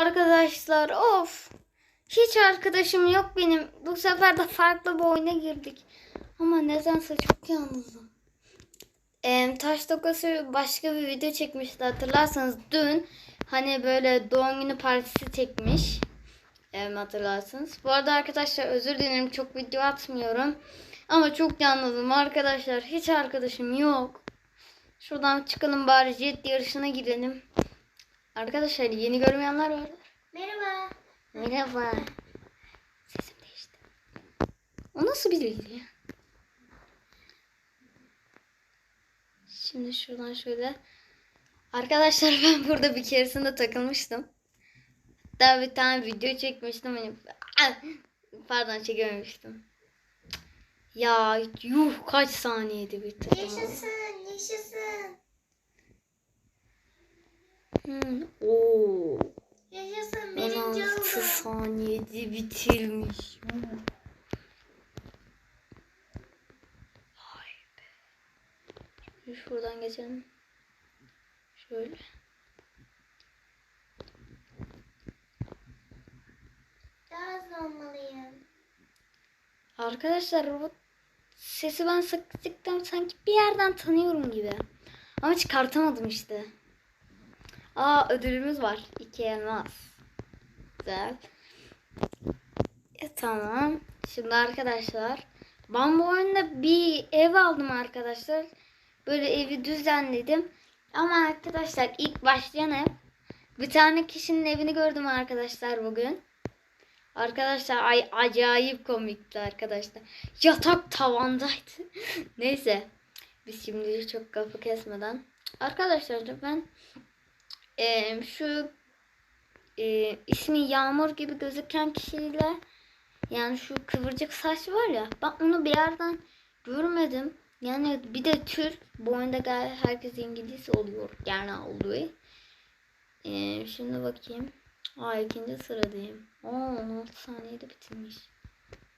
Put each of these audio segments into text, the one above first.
Arkadaşlar of. Hiç arkadaşım yok benim. Bu sefer de farklı bir oyuna girdik. Ama nedense çok yalnızım. Ee, taş dokası başka bir video çekmişti hatırlarsanız dün hani böyle doğum günü partisi çekmiş. Ee, hatırlarsınız. Bu arada arkadaşlar özür dilerim çok video atmıyorum. Ama çok yalnızım arkadaşlar. Hiç arkadaşım yok. Şuradan çıkalım bari jet yarışına girelim. Arkadaşlar yeni görmeyenler var. Merhaba. Merhaba. Sesim değişti. O nasıl bir ya? Şimdi şuradan şöyle. Arkadaşlar ben burada bir keresinde takılmıştım. Hatta bir tane video çekmiştim. Hani... Ah! Pardon çekememiştim. Ya yuh kaç saniyede bitirdim. Yaşasın, yaşasın. Hmm. Oo. Yaşasın, birinci 16 oldum. saniyede bitirmiş. Vay be. Şimdi şuradan geçelim. Şöyle. Daha hızlı olmalıyım. Arkadaşlar bu sesi ben sıktıktan sanki bir yerden tanıyorum gibi. Ama çıkartamadım işte. Aa ödülümüz var. İki elmas. Güzel. E, tamam. Şimdi arkadaşlar ben bu oyunda bir ev aldım arkadaşlar. Böyle evi düzenledim. Ama arkadaşlar ilk başlayan ev bir tane kişinin evini gördüm arkadaşlar bugün. Arkadaşlar ay acayip komikti arkadaşlar. Yatak tavandaydı. Neyse. Biz şimdi çok kafa kesmeden. Arkadaşlar ben eee, şu eee, ismi Yağmur gibi gözüken kişiyle yani şu kıvırcık saç var ya ben onu bir yerden görmedim. Yani bir de Türk bu oyunda herkes İngiliz oluyor. Yani oluyor. Eee, şimdi bakayım. Aa ikinci sıradayım. Oo 16 saniyede bitirmiş.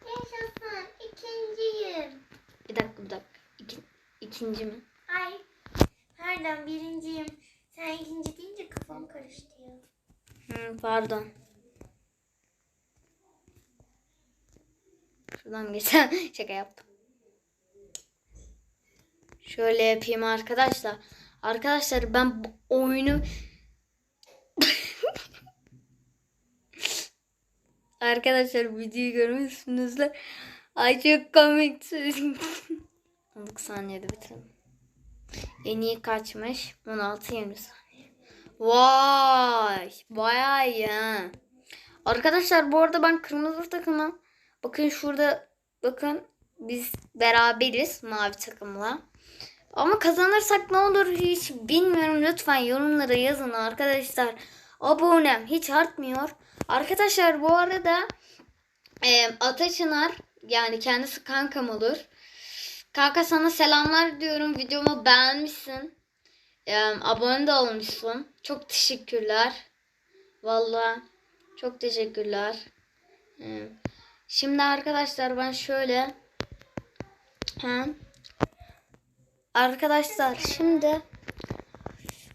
Yaşasın, ikinciyim. Bir dakika bir dakika. İki, ikinci mi? Ay, pardon birinciyim. Sen ikinci deyince kafam karıştı ya. Hı, pardon. Şuradan geçen şaka yaptım. Şöyle yapayım arkadaşlar. Arkadaşlar ben bu oyunu Arkadaşlar videoyu görmüşsünüzdür. Ay çok komik. 10 saniyede bitirdim. En iyi kaçmış? 16-20 saniye. Vay! Bayağı iyi ha. Arkadaşlar bu arada ben kırmızı takımım. Bakın şurada bakın biz beraberiz mavi takımla. Ama kazanırsak ne olur hiç bilmiyorum. Lütfen yorumlara yazın arkadaşlar. Abonem hiç artmıyor. Arkadaşlar bu arada e, Ataçınar yani kendisi kankam olur. Kanka sana selamlar diyorum. Videomu beğenmişsin. E, abone de olmuşsun. Çok teşekkürler. Vallahi çok teşekkürler. E, şimdi arkadaşlar ben şöyle ha, Arkadaşlar şimdi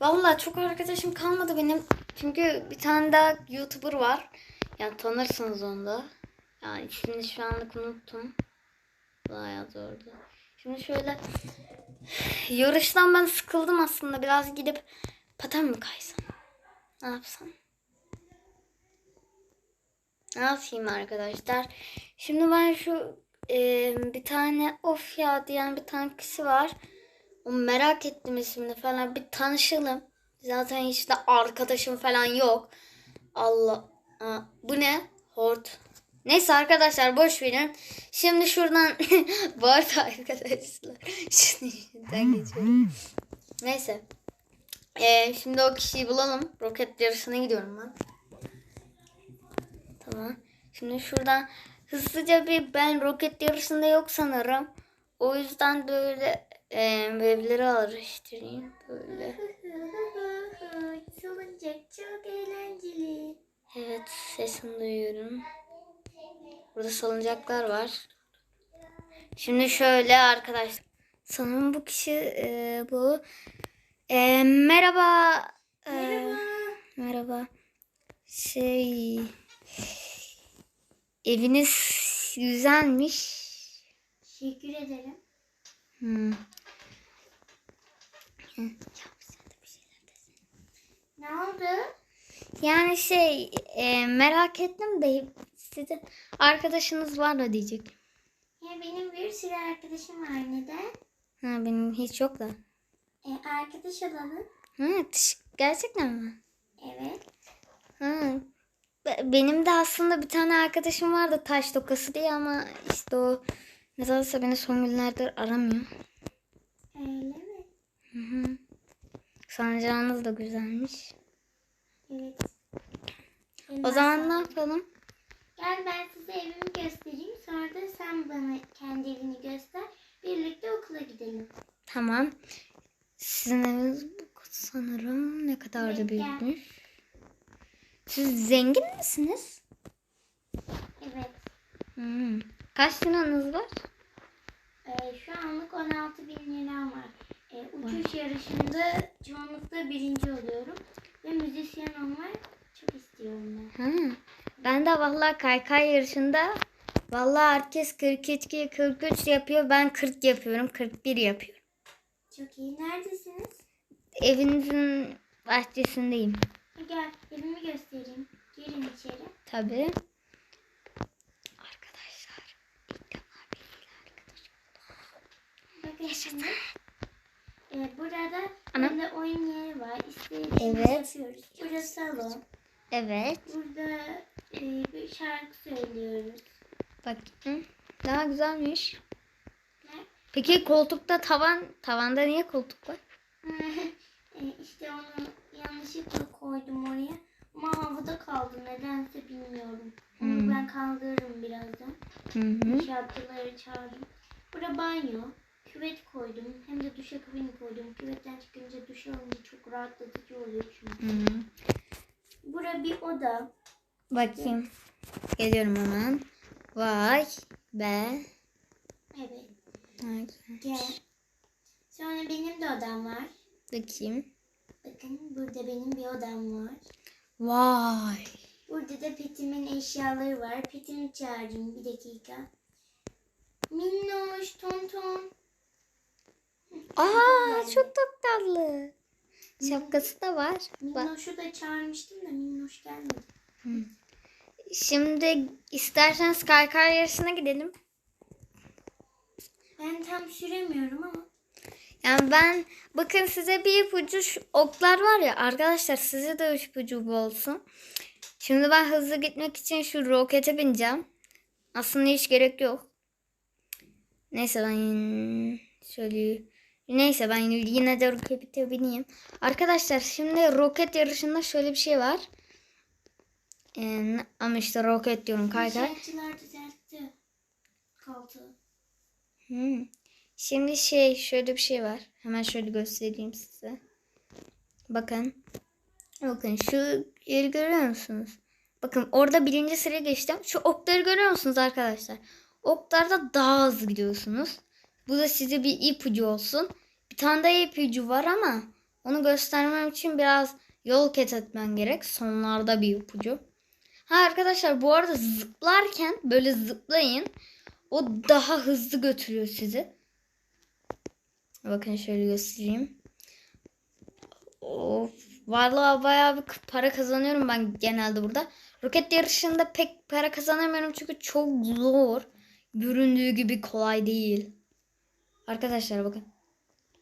Vallahi çok arkadaşım kalmadı benim. Çünkü bir tane daha YouTuber var. Yani tanırsınız onu da. Yani ismini şu anlık unuttum. Bayağı zordu. Şimdi şöyle yarıştan ben sıkıldım aslında. Biraz gidip paten mi kaysam? Ne yapsam? Ne yapayım arkadaşlar? Şimdi ben şu e, bir tane of ya diyen bir tane kişi var. Onu merak ettim ismini falan. Bir tanışalım. Zaten hiç de arkadaşım falan yok. Allah. Aa, bu ne? Hort. Neyse arkadaşlar boş verin. Şimdi şuradan bu arada arkadaşlar şuradan geçiyorum. Neyse. Ee, şimdi o kişiyi bulalım. Roket yarışına gidiyorum ben. Tamam. Şimdi şuradan hızlıca bir ben roket yarışında yok sanırım. O yüzden böyle e, evleri araştırayım. Böyle. Salıncak çok eğlenceli. Evet sesini duyuyorum. Burada salıncaklar var. Şimdi şöyle arkadaşlar. Sanırım bu kişi e, bu. E, merhaba. E, Merhaba. Merhaba. Şey eviniz güzelmiş. Teşekkür ederim. Hmm. Ne oldu? Yani şey e, merak ettim de sizin arkadaşınız var da diyecek. Ya benim bir sürü arkadaşım var. Neden? Ha, benim hiç yok da. E, arkadaş olalım. Ha, gerçekten mi? Evet. Ha. be- Benim de aslında bir tane arkadaşım vardı taş tokası diye ama işte o nedense beni son günlerdir aramıyor. Öyle mi? Hı hı. Sancağınız da güzelmiş. Evet. O Elmas zaman ne al. yapalım? Gel ben size evimi göstereyim. Sonra da sen bana kendi evini göster. Birlikte okula gidelim. Tamam. Sizin eviniz bu sanırım ne kadar da gel. büyükmüş. Siz zengin misiniz? Evet. Hmm. Kaç liranız var? Ee, şu anlık 16 bin liram var. Ee, uçuş yarışında çoğunlukla birinci oluyorum. Ve müzisyen olmayı çok istiyorum ben. Ha. Ben de vallahi kaykay yarışında vallahi herkes 42 43 yapıyor. Ben 40 yapıyorum. 41 yapıyorum. Çok iyi. Neredesiniz? Evinizin bahçesindeyim. Gel evimi göstereyim. Girin içeri. Tabii. Arkadaşlar ilk defa biriyle arkadaş Bakın şimdi. Ee, burada Ana. böyle oyun yeri var. İstediğimizi Evet. yapıyoruz. Burası salon. Evet. Burada e, bir şarkı söylüyoruz. Bakayım. Daha güzelmiş. Ne? Peki koltukta tavan, tavanda niye koltuk var? e, işte onu yanlışlıkla koydum oraya. Ama havada kaldı. Nedense bilmiyorum. Onu Hmm. ben kaldırırım birazdan. Hı hı. İnşaatçıları çağırdım. Burada banyo. Küvet koydum. Hem de duşakabini koydum. Küvetten çıkınca duş alınca çok rahatlatıcı oluyor çünkü. Hı hı. Bura bir oda. Bakayım. Geliyorum hemen. Vay be. Evet. Gel. Sonra benim de odam var. Bakayım. Bakın burada benim bir odam var. Vay. Burada da petimin eşyaları var. Petimi çağırayım bir dakika. Minnoş, tonton. Aa çok çok tatlı. Şapkası da var. Minnoş'u da çağırmıştım da Minnoş gelmedi. Şimdi isterseniz kaykay yarışına gidelim. Ben tam süremiyorum ama. Yani ben bakın size bir ipucu şu oklar var ya arkadaşlar size de ipucu bu olsun. Şimdi ben hızlı gitmek için şu rokete bineceğim. Aslında hiç gerek yok. Neyse ben şöyle neyse ben yine de rokete bineyim. Arkadaşlar şimdi roket yarışında şöyle bir şey var. Ee, ama işte roket diyorum kaykay. İnşaatçılar düzeltti. Hmm. Şimdi şey şöyle bir şey var. Hemen şöyle göstereyim size. Bakın. Bakın şu yeri görüyor musunuz? Bakın orada birinci sıraya geçtim. Şu okları görüyor musunuz arkadaşlar? Oklarda daha hızlı gidiyorsunuz. Bu da size bir ipucu olsun. Bir tane daha ipucu var ama onu göstermem için biraz yol ket etmen gerek. Sonlarda bir ipucu. Ha arkadaşlar bu arada zıplarken böyle zıplayın. O daha hızlı götürüyor sizi. Bakın şöyle göstereyim. Of, vallahi bayağı bir para kazanıyorum ben genelde burada. Roket yarışında pek para kazanamıyorum çünkü çok zor. Göründüğü gibi kolay değil. Arkadaşlar bakın.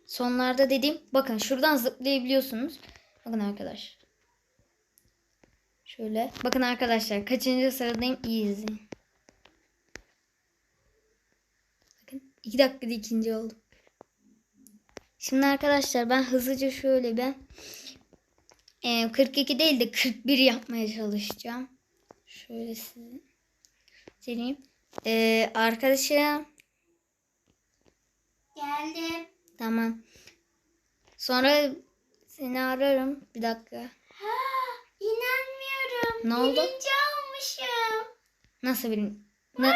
Sonlarda dediğim bakın şuradan zıplayabiliyorsunuz. Bakın arkadaşlar. Şöyle. Bakın arkadaşlar kaçıncı sıradayım iyi izleyin. Bakın 2 dakikada ikinci oldum. Şimdi arkadaşlar ben hızlıca şöyle ben e, 42 değil de 41 yapmaya çalışacağım. Şöyle size söyleyeyim. E, arkadaşım Geldim. tamam. Sonra seni ararım. Bir dakika. Ha, inanmıyorum. Ne oldu? Birinci olmuşum. Nasıl birin? Ne?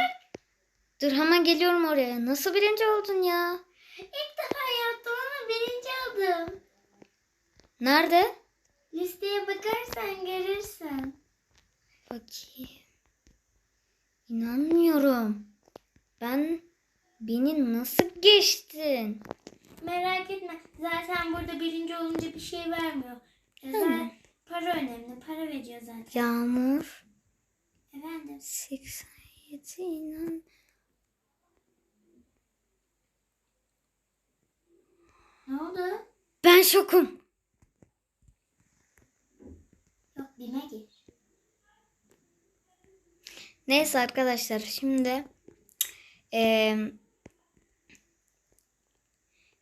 Dur hemen geliyorum oraya. Nasıl birinci oldun ya? İlk defa yaptım ama birinci oldum. Nerede? Listeye bakarsan görürsün. Bakayım. İnanmıyorum. Ben beni nasıl geçtin? Merak etme. Zaten burada birinci olunca bir şey vermiyor. Zaten para önemli. Para veriyor zaten. Yağmur Efendim. 87 inan. Ne oldu? Ben şokum. Yok bime gir. Neyse arkadaşlar şimdi eee,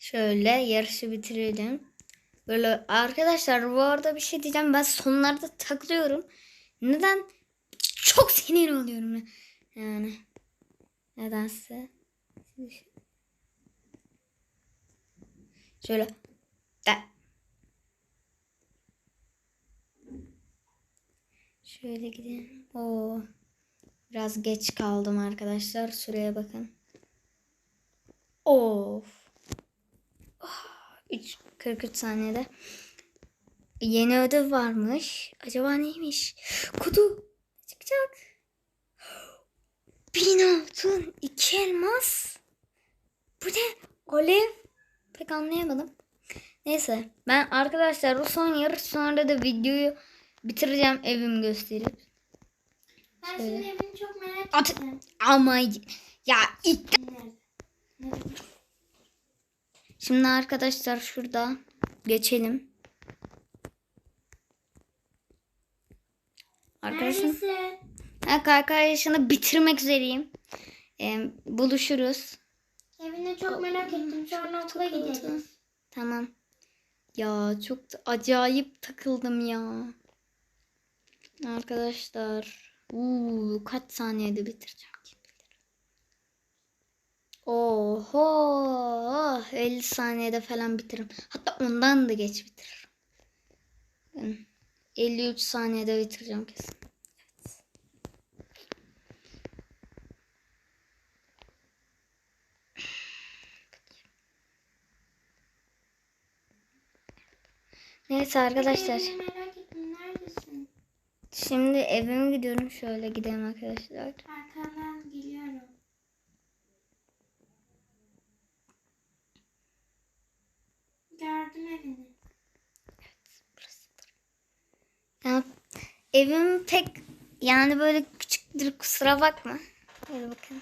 şöyle yarışı bitirelim. Böyle arkadaşlar bu arada bir şey diyeceğim. Ben sonlarda takılıyorum. Neden? Çok sinir oluyorum. Yani nedense. Şöyle. De. Şöyle gidelim. Oo. Biraz geç kaldım arkadaşlar. Süreye bakın. Of. Ah, üç- 43 saniyede. Yeni ödev varmış. Acaba neymiş? Kutu çıkacak. Bin altın, iki elmas. Bu ne? Alev. Pek anlayamadım. Neyse ben arkadaşlar bu son yarış sonra da videoyu bitireceğim evimi gösterip. Ben senin evini çok merak At- ettim. Ama ya ilk Nerede? Nerede? Şimdi arkadaşlar şurada geçelim. Arkadaşım KK yaşını bitirmek üzereyim. Ee, buluşuruz. Evini çok merak ettim. Sonra okula gideceğiz. Tamam. Ya çok acayip takıldım ya. Arkadaşlar. Uuu, kaç saniyede bitireceğim bilir. Oho 50 saniyede falan bitiririm. Hatta ondan da geç bitiririm. Hmm, 53 saniyede bitireceğim kesin. Evet. Neyse arkadaşlar. Şimdi evime gidiyorum. Şöyle gidelim arkadaşlar. Arkandan geliyorum. Gördüm evini. Ya, evim pek yani böyle küçüktür kusura bakma. Hadi bakın.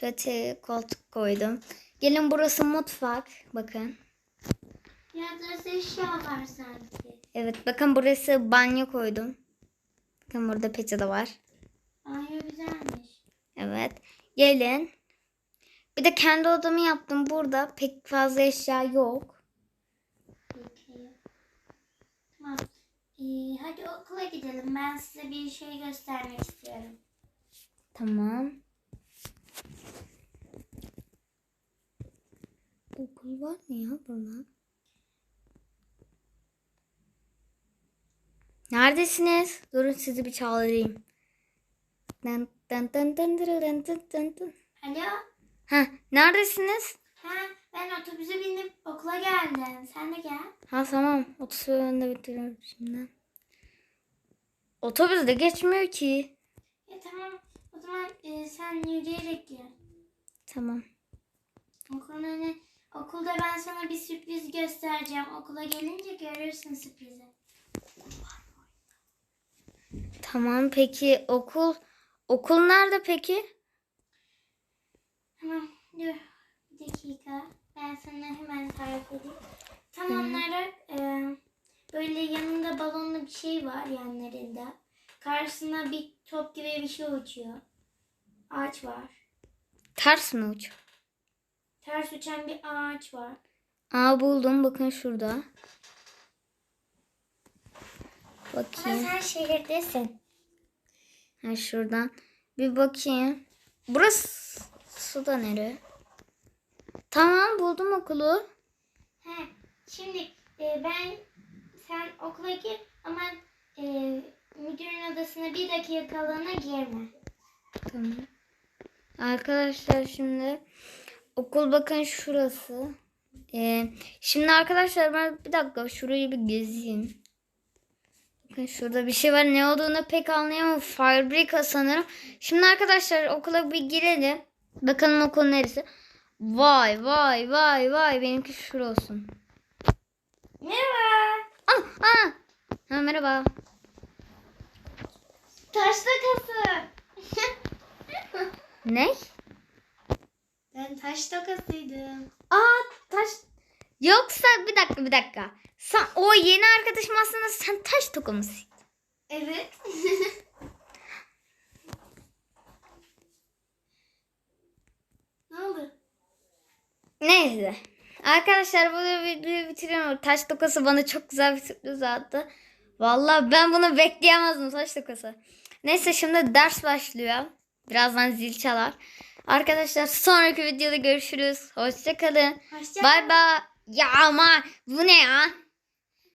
Şöyle koltuk koydum. Gelin burası mutfak. Bakın. Biraz eşya var sanki. Evet bakın burası banyo koydum. Bakın burada peçete var. Banyo güzelmiş. Evet. Gelin. Bir de kendi odamı yaptım. Burada pek fazla eşya yok. Ee, hadi okula gidelim. Ben size bir şey göstermek istiyorum. Tamam. Okul var mı ya burada? Neredesiniz? Durun sizi bir çağırayım. Dın dın dın dın dın dın dın dın. Alo? Ha, neredesiniz? Ha, ben otobüse binip okula geldim. Sen de gel. Ha tamam. Otobüsü önünde bitiriyorum şimdi. Otobüs de geçmiyor ki. Ya tamam. O zaman e, sen yürüyerek gel. Tamam. Okulun önüne, okulda ben sana bir sürpriz göstereceğim. Okula gelince görürsün sürprizi. Tamam peki okul okul nerede peki? Tamam dur. Bir dakika. Ben sana hemen tarif edeyim. Tam onlara e, böyle yanında balonlu bir şey var yanlarında. Karşısında bir top gibi bir şey uçuyor. Ağaç var. Ters mi uç? Ters uçan bir ağaç var. Aa buldum bakın şurada. Ama Bakayım. sen şehirdesin. Ha şuradan bir bakayım. Burası su da nere? Tamam buldum okulu. He, şimdi e, ben sen okula gir ama e, müdürün odasına bir dakika kalana girme. Tamam. Arkadaşlar şimdi okul bakın şurası. Ee, şimdi arkadaşlar ben bir dakika şurayı bir gezeyim. Bakın Bakın şurada bir şey var. Ne olduğunu pek anlayamam. Fabrika sanırım. Şimdi arkadaşlar okula bir girelim. Bakalım okul neresi. Vay vay vay vay. Benimki şur olsun. Merhaba. Ah, ah. Ha, merhaba. Taş takası. Ne? ben taş takasıydım. Aa taş. Yoksa bir dakika bir dakika. Sen, o yeni arkadaşım aslında sen taş toka mısın? Evet. ne oldu? Neyse. Arkadaşlar burada videoyu bitiriyorum. Taş tokası bana çok güzel bir sürpriz attı. Vallahi ben bunu bekleyemezdim taş tokası. Neyse şimdi ders başlıyor. Birazdan zil çalar. Arkadaşlar sonraki videoda görüşürüz. Hoşçakalın. Hoşça Bay bay. Ya ama bu ne ya?